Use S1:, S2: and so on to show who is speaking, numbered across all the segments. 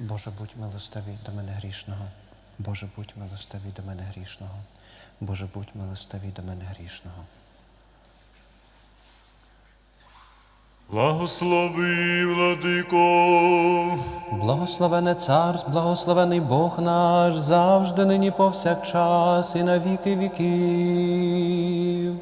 S1: Боже, будь милостивий до мене грішного. Боже, будь милостивий до мене грішного. Боже, будь милостивий до мене грішного.
S2: Благослови, владико,
S1: Благословене царств, благословений Бог наш, завжди нині повсякчас і на віки віків.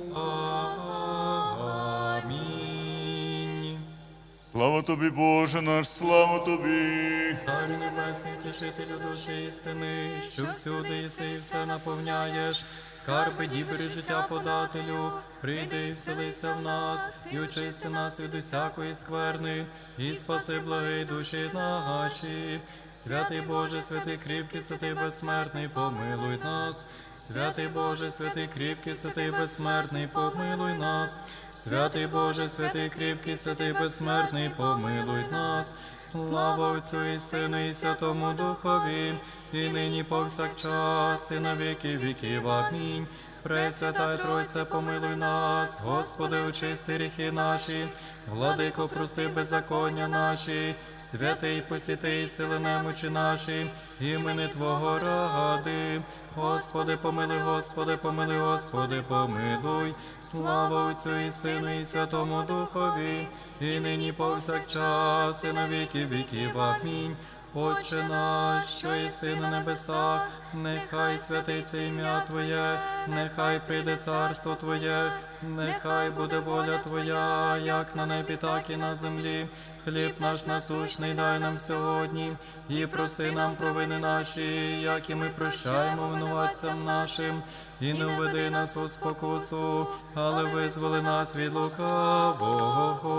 S2: Слава тобі, Боже наш, слава тобі.
S3: Царю небесний, тішителю душі істини, що всюди єси і все наповняєш, скарби дібри життя подателю, прийди і вселися в нас, і очисти нас від усякої скверни, і спаси благий душі наші. Святий Боже, святий кріпкий, святий безсмертний, помилуй нас. Святий Боже, святий кріпкий, святий безсмертний, помилуй нас. Святий Боже, святий кріпкий, святий безсмертний, помилуй нас. Слава Отцю і Сину, і Святому Духові, і нині повсякчас, і на віки віків. Амінь. Пресвята Тройце, помилуй нас, Господи, очисти гріхи наші, владико, прости беззаконня наші, святий посіти сили немочі наші, імени Твого ради. Господи, помилуй, Господи, помилуй, Господи, помилуй, слава Отцю і Сину, і Святому Духові, і нині повсякчас, і на віки віків. Амінь. Отче наш, що єси на небесах, нехай святиться ім'я Твоє, нехай прийде царство Твоє, нехай буде воля Твоя, як на небі, так і на землі. Хліб наш насущний дай нам сьогодні, і прости нам провини наші, як і ми прощаємо винуватцям нашим, і не введи нас у спокусу, але визволи нас від лукавого.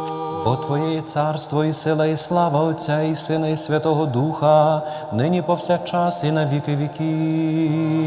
S1: Бо Твоє царство і сила, і слава Отця, і Сина, і Святого Духа, нині повсякчас і на віки віків.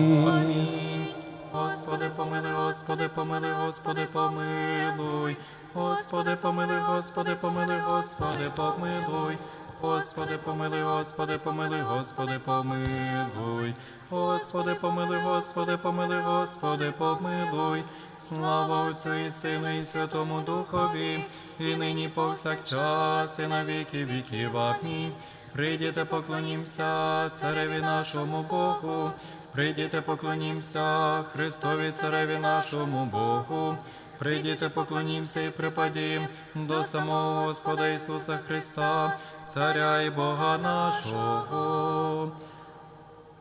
S3: Господи, помилуй, Господи, помилуй, Господи, помилуй. Господи, помилуй, Господи, помилуй, Господи, помилуй. Господи, помилуй, Господи, помилуй, Господи, помилуй. Господи, помилуй, Господи, помилуй. Слава Отцю і Сину, і Святому Духові, і нині повсякчас, і на віки віків. Амінь. Прийдіте, поклонімся цареві нашому Богу. Прийдіте, поклонімся Христові Цареві нашому Богу. Прийдіте, поклонімся і припадім до самого Господа Ісуса Христа, Царя і Бога нашого.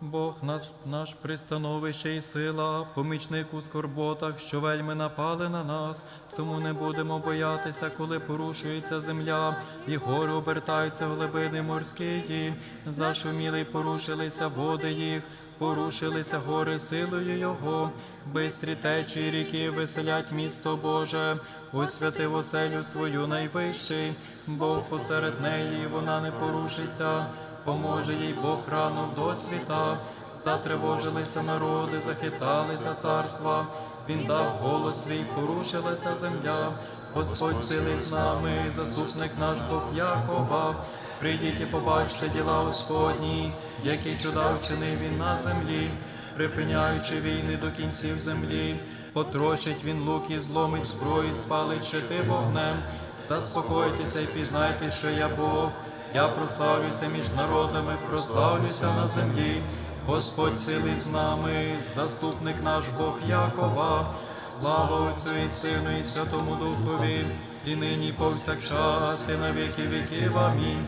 S3: Бог нас, наш пристановище і сила, помічник у скорботах, що вельми напали на нас, тому не будемо боятися, коли порушується земля, і гори обертаються глибини морські, зашуміли й порушилися води їх, порушилися гори силою Його, бистрі течії ріки веселять місто Боже, освятив оселю свою найвищий, Бог посеред неї, вона не порушиться поможе їй Бог рано в досвіта. Затривожилися народи, захиталися царства. Він дав голос свій, порушилася земля. Господь сили з нами, заступник наш Бог Якова. Прийдіть і побачте діла Господні, які чуда вчинив він на землі, припиняючи війни до кінців землі, потрощить він лук і зломить зброю, спалить щити вогнем. Заспокойтеся і пізнайте, що я Бог. Я прославлюся між народами, прославлюся на землі. Господь сили з нами, заступник наш Бог Якова. Слава Отцю і Сину, і Святому Духові, і нині повсякчас, і на віки віків. Амінь.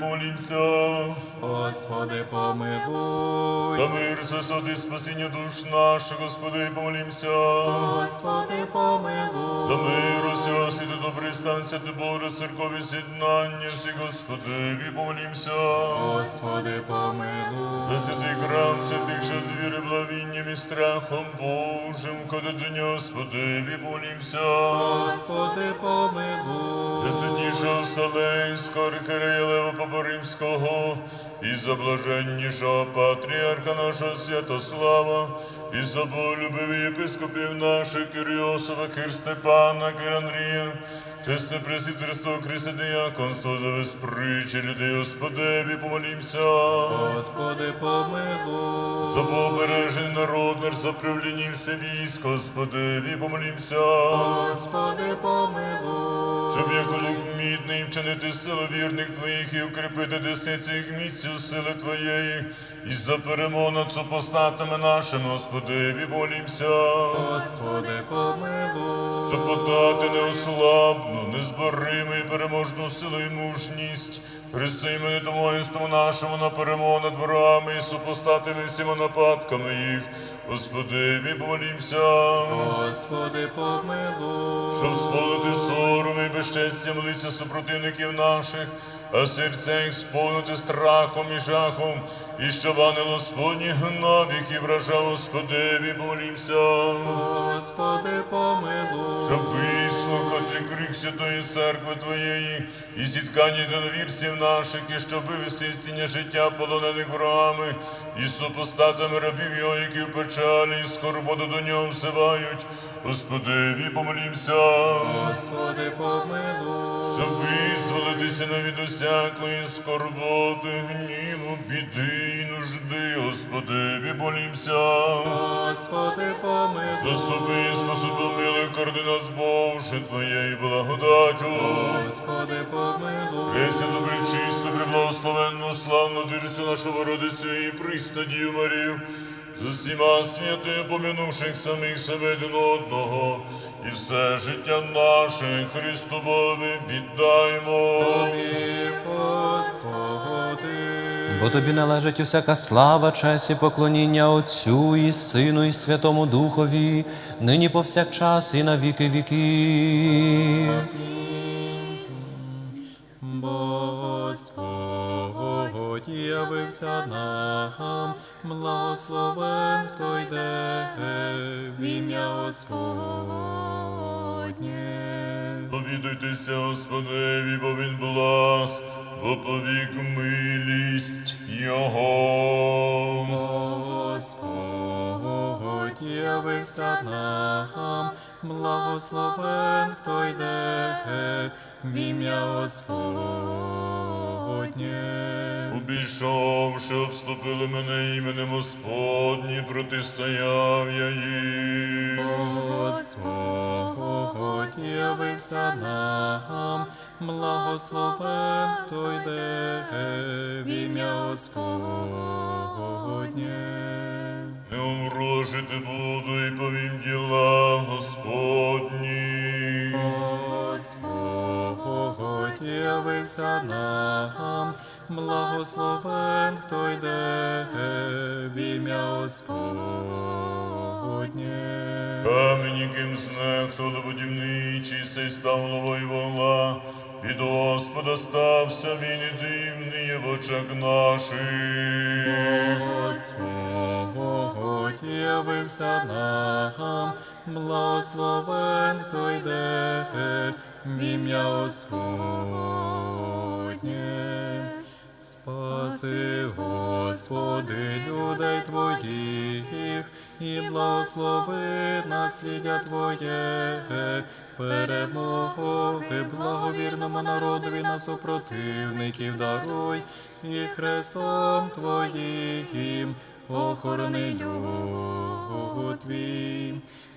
S2: помолімся,
S3: Господи, помилуй.
S2: за мир, висоти, спасіння душ наших, Господи, помолімся.
S3: Господи, помилуй.
S2: За мир усього світу добрий стан, святи Боже, церкові з'єднання, всі Господеві помолімся.
S3: Господи, помилуй.
S2: За святий храм, святих, що з віри, благовінням і страхом Божим, ходити Господеві помолімся.
S3: Господи, помилуй.
S2: За святішого Вселенського архиерея Лева Римського, і за блаженнішого патріарха нашого Святослава, і за болюбиві єпископів наших Кирйосова, Кир Степана, Кир Андрія, чесне пресвітерство, Христе діяконство, за безпричі людей, Господеві, помолімся.
S3: Господи, помилуй.
S2: За побережений народ, мир за правлінні все військо, Господеві, помолімся.
S3: Господи, помилуй.
S2: Щоб як лук мідний вчинити силу вірних твоїх і укріпити десниці їх міцю сили твоєї, і за перемогу над супостатами нашими, Господеві, молімся.
S3: Господи, помилуй.
S2: Щоб подати неослабну, незборимо і переможну силу і мужність, Христо іменитому воїнству нашому на перемогу над ворами і супостатами всіма нападками їх, Господеві, помолімся.
S3: Господи, помилуй.
S2: Щоб сполити сором і безчестя молиться супротивників наших, а серця їх сповнити страхом і жахом, і щоб ангел Господній гнав їх і вражав Господеві, помолімся.
S3: Господи, помилуй.
S2: Щоб вислухати крик Святої Церкви Твоєї і зіткання доновірців наших, і щоб вивести із тіння життя полонених ворогами і супостатами рабів його, які в печалі і скорботу до нього всивають. Господеві, помолімся.
S3: Господи, помилуй.
S2: Щоб визволитися навіть усякої скорботи, гніву, біди і нужди, Господеві, молімся.
S3: Господи, помилуй.
S2: Заступи, і спаси, помилуй, корди нас, Боже, Твоєю благодатю.
S3: Господи, помилуй.
S2: Пресвяту, пречисту, преблагословенну, славну дирцю нашу Бородицю і приснадію Марію, з усіма святою помінувших самих себе один одного, і все життя наше Христу Бові віддаймо.
S3: Тобі, Господи.
S1: Бо тобі належить усяка слава, честь і поклоніння Отцю і Сину, і Святому Духові, нині повсякчас і на віки віків.
S3: Бо Господь явився нам, благословен, хто йде в ім'я Господнє.
S2: Повідуйтеся Господеві, бо він благ, бо повік милість Його.
S3: Господь явився нам, благословен, хто йде в ім'я Господнє.
S2: Обійшовши, обступили мене іменем Господні, протистояв я їм.
S3: Господь явився нам, благословен, хто йде в ім'я Господнє.
S2: Не умру, жити буду і повім діла Господні.
S3: Господь явився нам, благословен, хто йде в ім'я Господнє.
S2: Камінь, яким знехтували будівничий, сей став головою вола. Від Господа стався він і дивний є в очах наших.
S3: Господь явився нам, благословен, хто йде в ім'я Господнє. Спаси, Господи, людей Твоїх, і благослови наслідя Твоє, перемоги благовірному народові на супротивників даруй, і Христом Твоїм охорони Твій.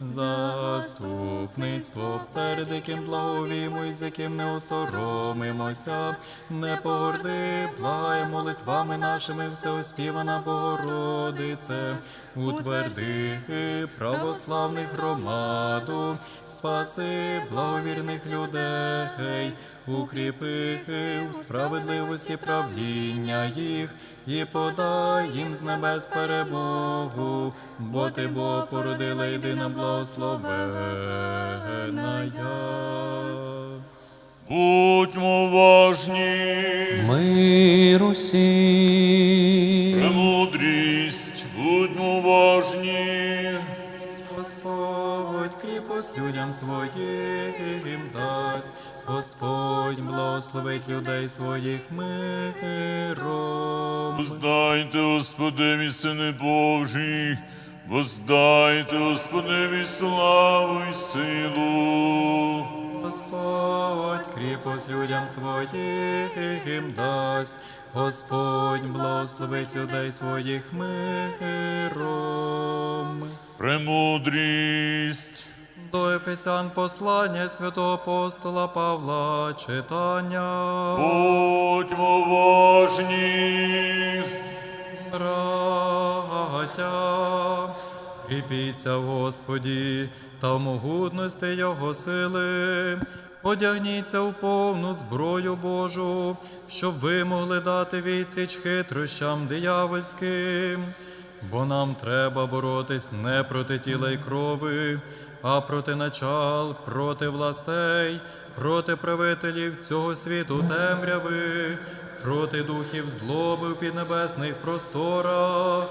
S3: Заступництво, перед яким благовімо і з яким не осоромимося, не погорди, благає молитвами нашими всеоспівана Богородице, утверди православних громаду, спаси благовірних людей, укріпи у справедливості правління їх і подай їм з небес перемогу, бо ти Бог породила єдина благословена.
S2: Будьмо уважні,
S1: Мир усім.
S2: премудрість, будьмо уважні.
S3: Господь кріпость людям своїм дасть, Господь благословить людей своїх миром.
S2: Воздайте Господеві, Сини Божий, воздайте Господеві славу й силу.
S3: Господь кріпость людям своїм дасть, Господь благословить людей своїх миром.
S2: Премудрість.
S3: До Ефесян послання святого апостола Павла читання.
S2: Будьмо важні.
S3: Браття, кріпіться в Господі та в могутності Його сили, одягніться в повну зброю Божу, щоб ви могли дати відсіч хитрощам диявольським. Бо нам треба боротись не проти тіла й крови, а проти начал, проти властей, проти правителів цього світу темряви, проти духів злоби в піднебесних просторах.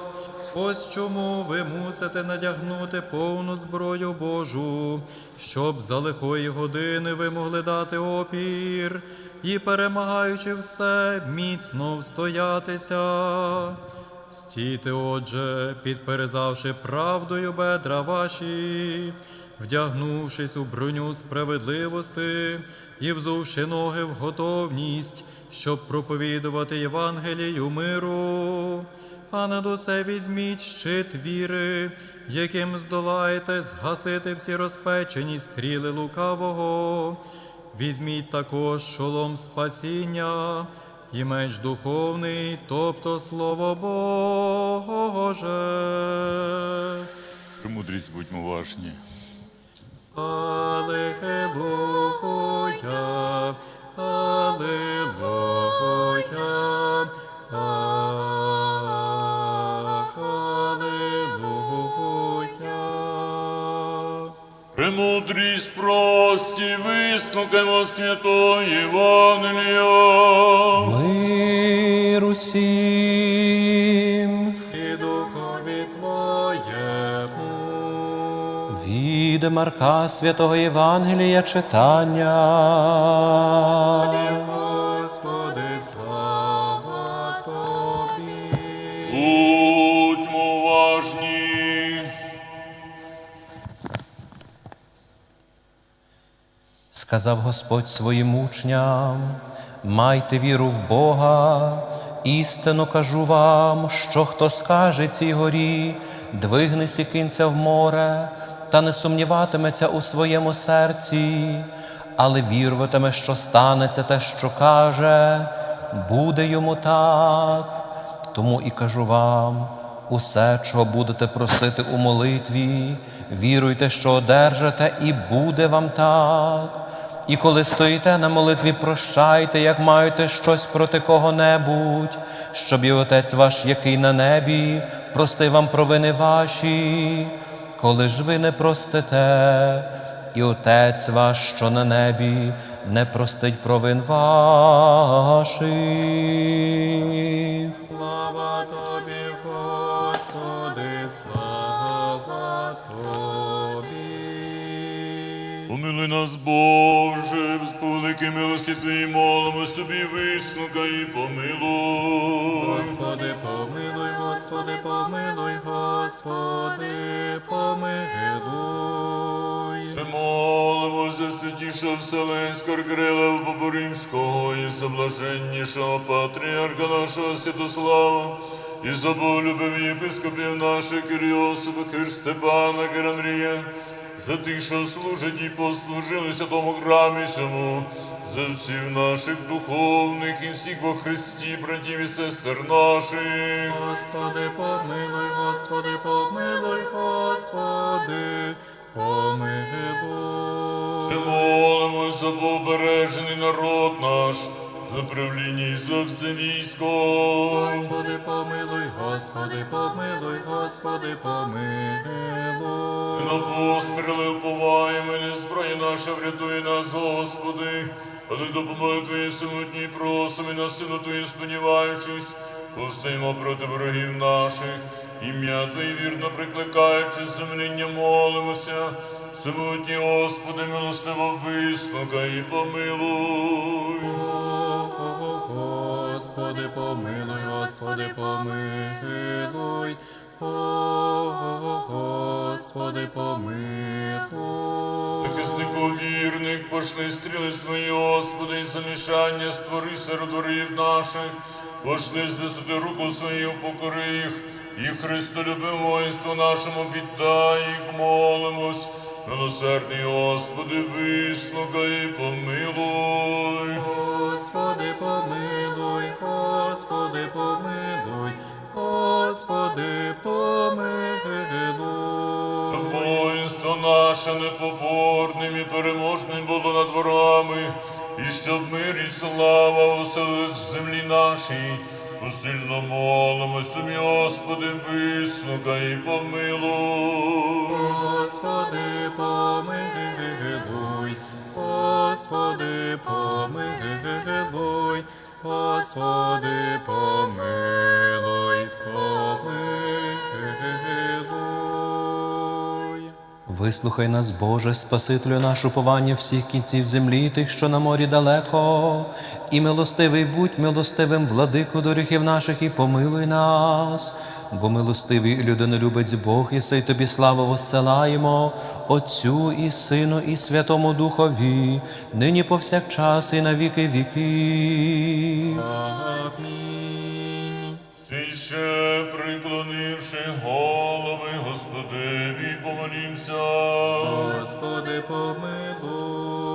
S3: Ось чому ви мусите надягнути повну зброю Божу, щоб за лихої години ви могли дати опір і, перемагаючи все, міцно встоятися. Стійте, отже, підперезавши правдою бедра ваші, вдягнувшись у броню справедливости і взувши ноги в готовність, щоб проповідувати Євангелію миру, а над усе візьміть щит віри, яким здолаєте згасити всі розпечені стріли лукавого. Візьміть також шолом спасіння і меч духовний, тобто Слово Боже.
S2: Премудрість будьмо важні.
S3: Аллилуйя, Аллилуйя, Аллилуйя.
S2: Премудрість прості, вислухаймо святого Євангелія.
S1: Мир усім. Від Марка Святого Євангелія читання.
S3: Господи, слава Тобі.
S2: Будьмо важні.
S1: Сказав Господь своїм учням, майте віру в Бога, істинно кажу вам, що хто скаже цій горі, двигнись і кинься в море, та не сумніватиметься у своєму серці, але віруватиме, що станеться те, що каже, буде йому так. Тому і кажу вам, усе, чого будете просити у молитві, віруйте, що одержите, і буде вам так. І коли стоїте на молитві, прощайте, як маєте щось проти кого-небудь, щоб і Отець ваш, який на небі, простив вам провини ваші, коли ж ви не простите, і Отець ваш, що на небі, не простить провин ваших.
S3: Слава
S2: Помилуй нас, Боже, по великій милості Твоїй молимось Тобі, вислухай і помилуй.
S3: Господи, помилуй, Господи, помилуй, Господи, помилуй.
S2: Ще молимось за святішого Вселенського Кирила Поборимського і за блаженнішого патріарха нашого Святослава, і за болюбив єпископів наших Кир Йосипа, Кир Степана, Кир Андрія, за тих, що служать і послужили святому храмі сьому, за всіх наших духовних і всіх во Христі, братів і сестер наших.
S3: Господи, помилуй, Господи, помилуй, Господи, помилуй.
S2: Ще молимось за побережений народ наш, за правління і за все військо.
S3: Господи, помилуй, Господи, помилуй, Господи, помилуй.
S2: На постріли уповаємо, і не зброя наша врятує нас, Господи, але допомоги Твої самотній просимо, і на силу Твою сподіваючись, повстаємо проти ворогів наших, ім'я Твоє вірно прикликаючи, земління молимося, Всемогутній Господи, милостиво вислухай і помилуй.
S3: Господи, помилуй, Господи, помилуй. О, Господи, помилуй.
S2: Захиснику вірних, пошли стріли свої, Господи, і замішання створи серед ворогів наших, пошли звисути руку свою, покори їх, і Христолюбим воїнству нашому віддай їх, молимось. Милосердний Господи, вислухай помилуй.
S3: Господи, помилуй, Господи, помилуй, Господи, помилуй.
S2: Щоб воїнство наше непоборним і переможним було над ворами, і щоб мир і слава оселились в землі нашій. Посильно молимось тобі, Господи, вислухай і помилуй.
S3: Господи, помилуй, Господи, помилуй, Господи, помилуй.
S1: Вислухай нас, Боже, Спасителю наш уповання всіх кінців землі, тих, що на морі далеко, і милостивий будь милостивим, владику доріхів наших, і помилуй нас, бо милостивий людинолюбець Бог, єси тобі славу воссилаємо, Отцю і Сину, і Святому Духові, нині повсякчас, і на віки віків.
S3: Амінь.
S2: Ще приклонивши голови, Господеві, помолімся.
S3: Господи, помилуй.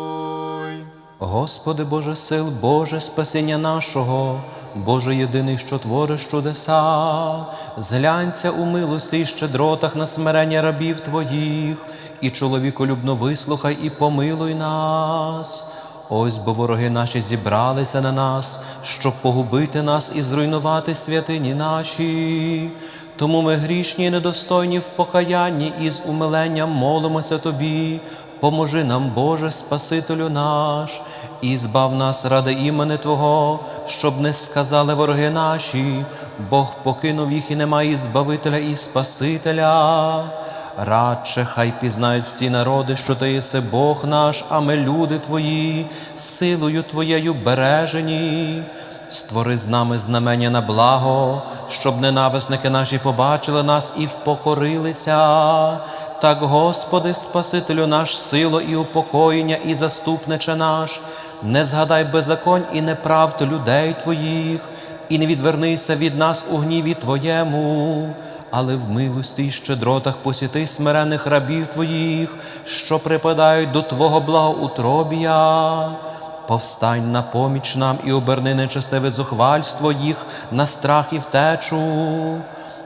S1: Господи Боже сил, Боже спасіння нашого, Боже єдиний, що твориш чудеса, зглянься у милості і щедротах на смирення рабів Твоїх, і чоловіколюбно вислухай і помилуй нас. Ось бо вороги наші зібралися на нас, щоб погубити нас і зруйнувати святині наші. Тому ми грішні і недостойні в покаянні і з умиленням молимося Тобі. Поможи нам, Боже, Спасителю наш, і збав нас ради імени Твого, щоб не сказали вороги наші, Бог покинув їх і немає Збавителя і Спасителя. Радше хай пізнають всі народи, що ти єси Бог наш, а ми люди Твої, силою Твоєю бережені. Створи з нами знамення на благо, щоб ненависники наші побачили нас і впокорилися. Так, Господи, Спасителю наш, сило і упокоєння, і заступниче наш, не згадай беззаконь і неправд людей Твоїх, і не відвернися від нас у гніві Твоєму, але в милості й щедротах посіти смирених рабів Твоїх, що припадають до Твого благоутробія. Повстань на поміч нам і оберни нечестиве зухвальство їх на страх і втечу.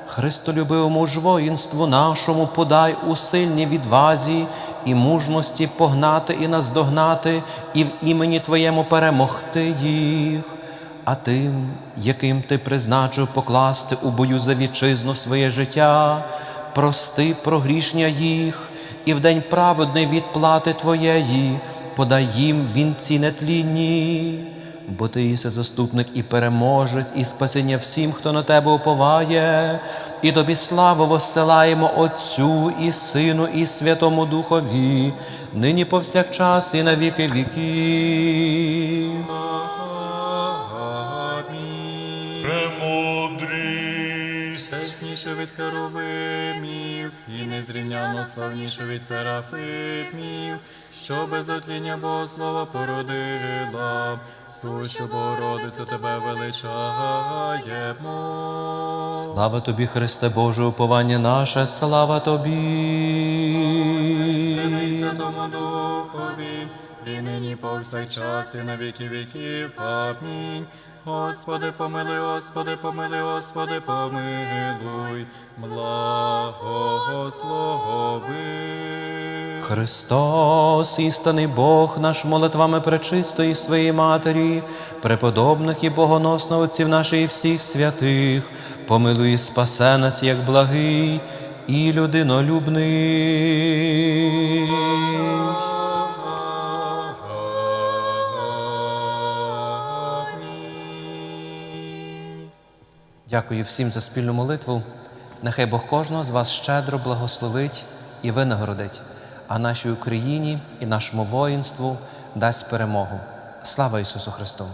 S1: Христолюбивому ж воїнству нашому подай у сильній відвазі і мужності погнати і наздогнати, і в імені Твоєму перемогти їх. А тим, яким ти призначив покласти у бою за вітчизну своє життя, прости прогрішня їх, і в день праведний відплати Твоєї, подай їм вінці нетлінні, бо ти єси заступник і переможець, і спасіння всім, хто на тебе уповає, і тобі славу воссилаємо Отцю і Сину, і Святому Духові, нині повсякчас, і на віки віків.
S3: Від херовимів, і незрівняно славніше від серафимів, що без отління Богослова породила, сущу Богородицю тебе величаємо.
S1: Слава тобі, Христе Боже, уповання наше, слава тобі.
S3: Святому Духові, і нині повсякчас, і на віки віків. Амінь. Господи, помилуй, Господи, помилуй, Господи, помилуй, благослови.
S1: Христос, істинний Бог наш молитвами пречистої своєї Матері, преподобних і богоносних отців наших всіх святих, помилуй і спасе нас, як благий і людинолюбний. Дякую всім за спільну молитву. Нехай Бог кожного з вас щедро благословить і винагородить. а нашій Україні і нашому воїнству дасть перемогу. Слава Ісусу Христу!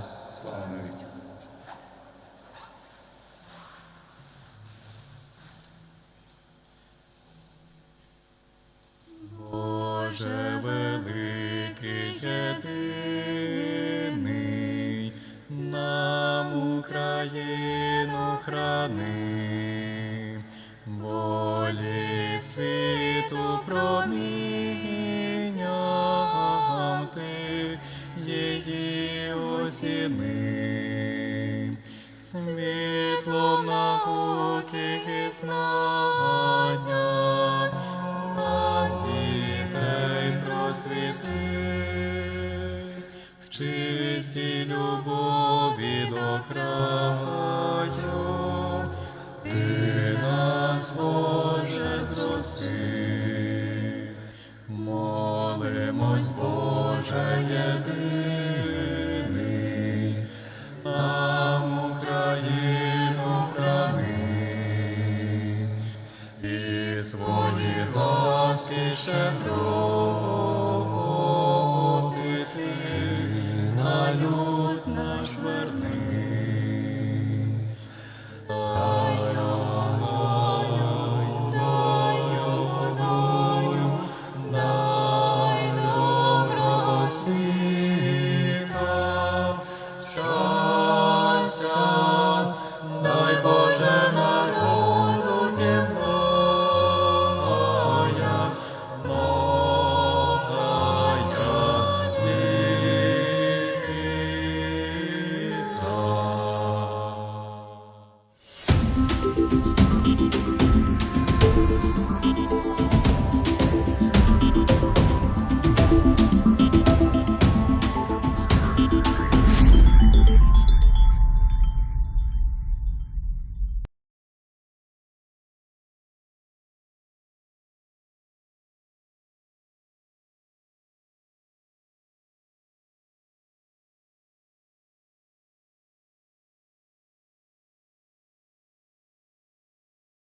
S3: Боже великий єдиний, нам Україну храни, волі світу промінням ти її осіни, світлом науки і знання нас дітей просвіти, в чистій любові до краю, ти нас, Боже, зрости, молимось, Боже, єдиний,